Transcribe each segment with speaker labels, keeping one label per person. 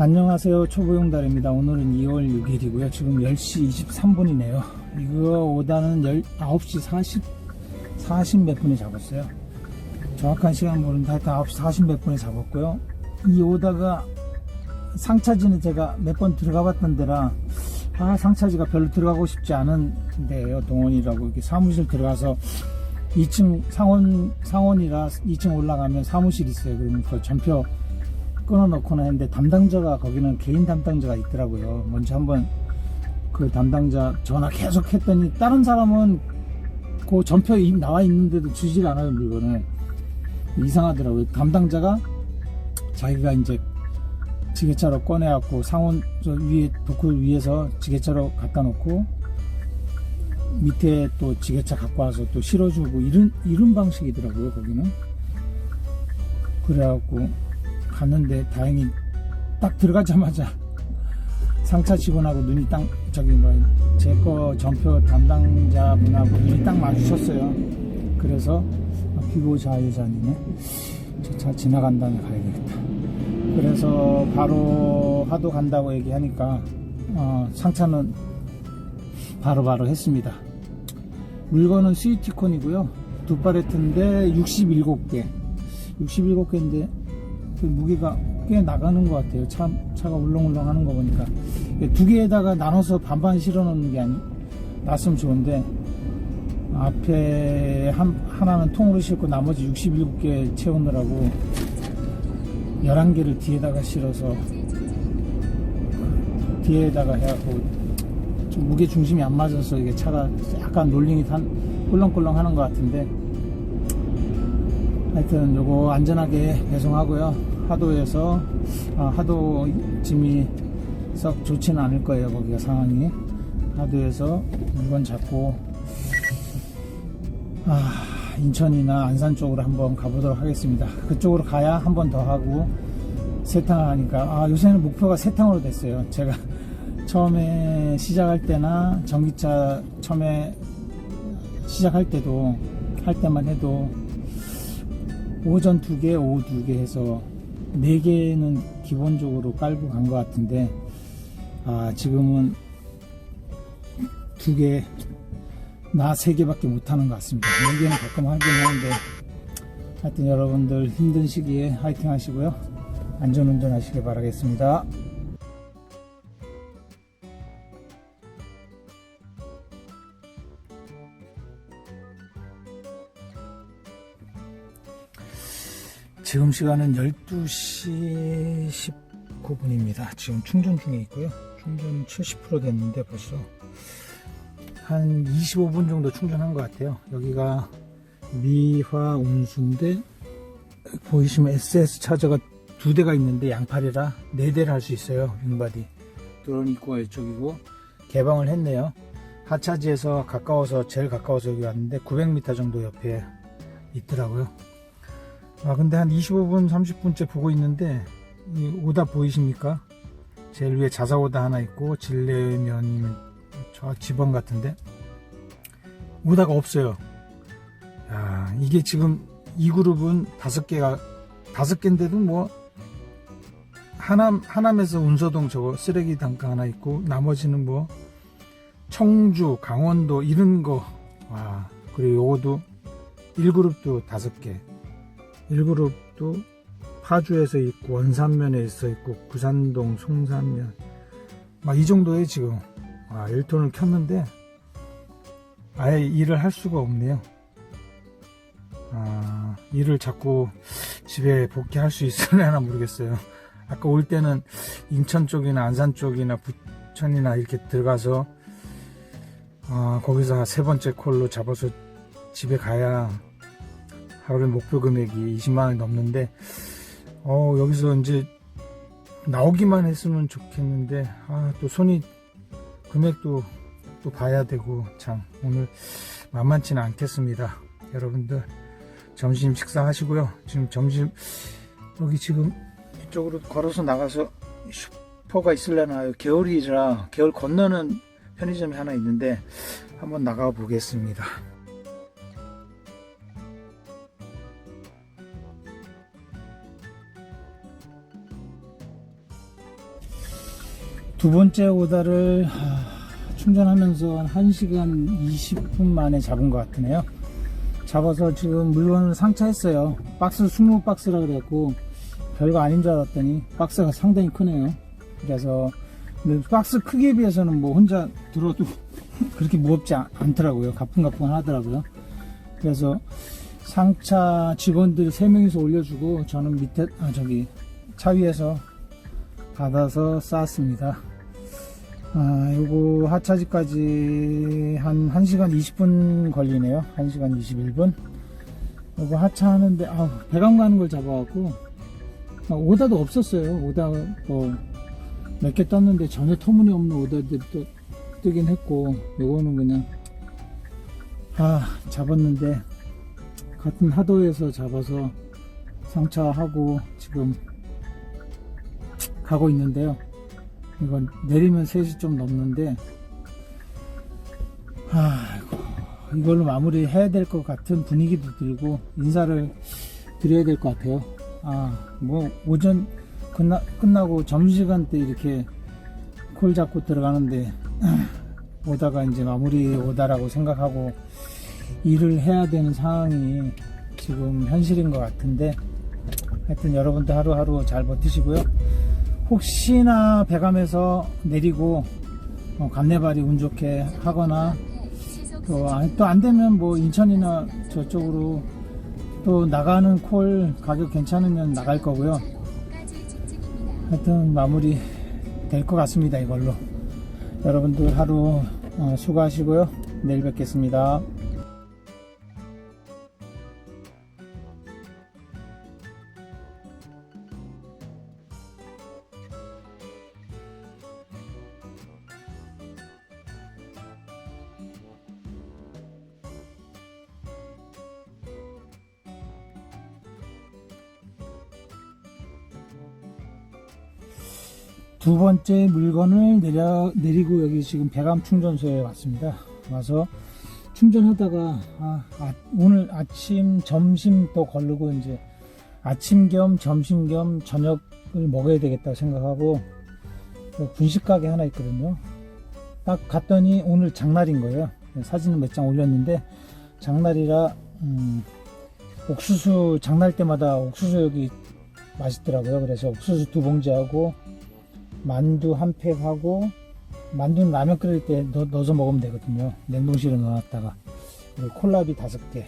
Speaker 1: 안녕하세요. 초보용달입니다. 오늘은 2월 6일이고요. 지금 10시 23분이네요. 이거 오다는 9시 40, 40 몇 분에 잡았어요. 정확한 시간 모르는데 하여튼 9시 40 몇 분에 잡았고요. 이 오다가 상차지는 제가 몇 번 들어가 봤던 데라 아 상차지가 별로 들어가고 싶지 않은 데예요. 동원이라고 이렇게 사무실 들어가서 2층 상원 상원이라 2층 올라가면 사무실 있어요. 그러면 그 전표 끊어놓거나 했는데 담당자가 거기는 개인 담당자가 있더라고요. 먼저 한번 그 담당자 전화 계속 했더니 다른 사람은 그 전표 이미 나와 있는데도 주질 않아요 물건을 이상하더라고요. 담당자가 자기가 이제 지게차로 꺼내갖고 상온 저 위에 도크 위에서 지게차로 갖다 놓고 밑에 또 지게차 갖고 와서 또 실어주고 이런 이런 방식이더라고요 거기는 그래갖고 갔는데 다행히 딱 들어가자마자 상차 직원하고 눈이 딱 저기 뭐제 거 전표 담당자분하고 눈이 딱 마주쳤어요 그래서 아, 피고 좌회전이네 저 차 지나간 다음에 가야겠다 그래서 바로 하도 간다고 얘기하니까 어, 상차는 바로바로 했습니다. 물건은 스위티콘이고요. 두 팔레트인데 67개. 67개인데 그 무게가 꽤 나가는 것 같아요. 차, 차가 울렁울렁 하는 거 보니까. 두 개에다가 나눠서 반반 실어 놓는 게 아니, 놨으면 좋은데, 앞에 한, 하나는 통으로 싣고 나머지 67개 채우느라고 11개를 뒤에다가 실어서 뒤에다가 해갖고 좀 무게 중심이 안 맞아서 이게 차가 약간 롤링이 탄 꿀렁꿀렁 하는 것 같은데 하여튼 요거 안전하게 배송하고요 하도에서 아, 하도 짐이 썩 좋지는 않을 거예요 거기가 상황이 하도에서 물건 잡고 아, 인천이나 안산 쪽으로 한번 가보도록 하겠습니다. 그쪽으로 가야 한 번 더 하고 세탕을 하니까 아, 요새는 목표가 세탕으로 됐어요. 제가 처음에 시작할 때나 전기차 처음에 시작할 때도 할 때만 해도 오전 두 개, 오후 두 개 해서 네 개는 기본적으로 깔고 간 것 같은데 아, 지금은 두 개, 나 세 개밖에 못 하는 것 같습니다. 네 개는 가끔 하긴 하는데 하여튼 여러분들 힘든 시기에 화이팅 하시고요. 안전운전 하시길 바라겠습니다. 지금 시간은 12시 19분입니다. 지금 충전 중에 있고요. 충전 70% 됐는데 벌써 한 25분 정도 충전한 것 같아요. 여기가 미화 운수인데 보이시면 SS 차저가 두 대가 있는데 양팔이라 네 대를 할 수 있어요. 윙바디. 드론 입구가 이쪽이고 개방을 했네요. 하차지에서 가까워서 제일 가까워서 여기 왔는데 900m 정도 옆에 있더라고요. 아 근데 한 25분 30분째 보고 있는데 이 오다 보이십니까? 제일 위에 자사오다 하나 있고 진례면이면 저 지번 같은데 오다가 없어요. 야 이게 지금 이 그룹은 다섯 개가 다섯 개인데도 뭐 하남 하남에서 운서동 저거 쓰레기 단가 하나 있고 나머지는 뭐 청주 강원도 이런 거 와 그리고 요거도 1그룹도 다섯 개 1그룹도 파주에서 있고 원산면에 있어 있고 구산동 송산면 막 이 정도에 지금 아 1톤을 켰는데 아예 일을 할 수가 없네요. 아 일을 자꾸 집에 복귀할 수 있으려나 모르겠어요. 아까 올 때는 인천 쪽이나 안산 쪽이나 부천이나 이렇게 들어가서 아, 거기서 세 번째 콜로 잡아서 집에 가야 하루에 목표 금액이 20만 원이 넘는데 어, 여기서 이제 나오기만 했으면 좋겠는데 아, 또 손이 금액도 또 봐야 되고 참 오늘 만만치는 않겠습니다. 여러분들 점심 식사하시고요. 지금 점심 여기 지금 이쪽으로 걸어서 나가서 슈퍼가 있을려나 겨울이라 겨울 건너는 편의점이 하나 있는데 한번 나가 보겠습니다. 두 번째 오다를 하, 충전하면서 한 1시간 20분 만에 잡은 것 같으네요. 잡아서 지금 물건을 상차했어요. 박스 20박스라 그랬고 별거 아닌 줄 알았더니 박스가 상당히 크네요. 그래서 박스 크기에 비해서는 뭐 혼자 들어도 그렇게 무겁지 않, 않더라고요. 가뿐가뿐 하더라고요. 그래서 상차 직원들 3명이서 올려주고 저는 밑에 아 저기 차 위에서 받아서 쌌습니다. 아, 요거 하차지까지 한 1시간 20분 걸리네요. 1시간 21분. 요거 하차하는데, 아 배감 가는 걸 잡아갖고, 아, 오다도 없었어요. 오다, 뭐, 몇 개 떴는데 전혀 터무니없는 오다들이 또 뜨긴 했고, 요거는 그냥, 아, 잡았는데, 같은 하도에서 잡아서 상차하고 지금 가고 있는데요. 이건 내리면 3시 좀 넘는데 아이고 이걸로 마무리 해야 될 것 같은 분위기도 들고 인사를 드려야 될 것 같아요 아 뭐 오전 끝나, 끝나고 점심시간 때 이렇게 콜 잡고 들어가는데 오다가 이제 마무리 오다라고 생각하고 일을 해야 되는 상황이 지금 현실인 것 같은데 하여튼 여러분들 하루하루 잘 버티시고요 혹시나 배감에서 내리고 어, 감내발이 운 좋게 하거나 또 안 되면 뭐 인천이나 저쪽으로 또 나가는 콜 가격 괜찮으면 나갈 거고요. 하여튼 마무리 될 것 같습니다. 이걸로 여러분들 하루 어, 수고하시고요. 내일 뵙겠습니다. 두 번째 물건을 내려, 내리고 여기 지금 배감 충전소에 왔습니다. 와서 충전하다가 아, 아, 오늘 아침 점심 또 걸르고 이제 아침 겸 점심 겸 저녁을 먹어야 되겠다 생각하고 또 분식 가게 하나 있거든요. 딱 갔더니 오늘 장날인 거예요. 사진을 몇 장 올렸는데 장날이라 음, 옥수수 장날 때마다 옥수수 여기 맛있더라고요. 그래서 옥수수 두 봉지하고 만두 한 팩하고 만두는 라면 끓일 때 넣, 어서 먹으면 되거든요. 냉동실에 넣어놨다가. 그리고 콜라비 다섯 개.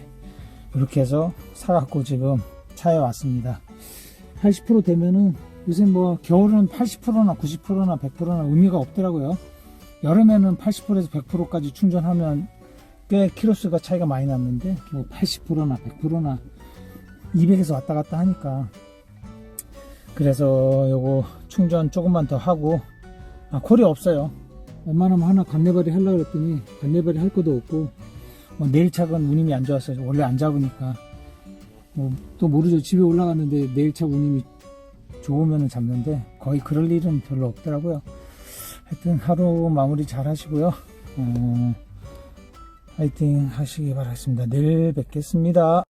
Speaker 1: 이렇게 해서 사갖고 지금 차에 왔습니다. 80% 되면은 요새 뭐 겨울은 80%나 90%나 100%나 의미가 없더라고요. 여름에는 80%에서 100%까지 충전하면 꽤 키로수가 차이가 많이 났는데 뭐 80%나 100%나 200에서 왔다 갔다 하니까 그래서 요거 충전 조금만 더 하고 아 콜이 없어요. 웬만하면 하나 간내발이 하려고 그랬더니 간내발이 할 것도 없고 뭐 내일 차건 운임이 안 좋았어요 원래 안 잡으니까. 뭐 또 모르죠. 집에 올라갔는데 내일 차 운임이 좋으면 잡는데 거의 그럴 일은 별로 없더라고요. 하여튼 하루 마무리 잘 하시고요. 어, 화이팅 하시기 바라겠습니다. 내일 뵙겠습니다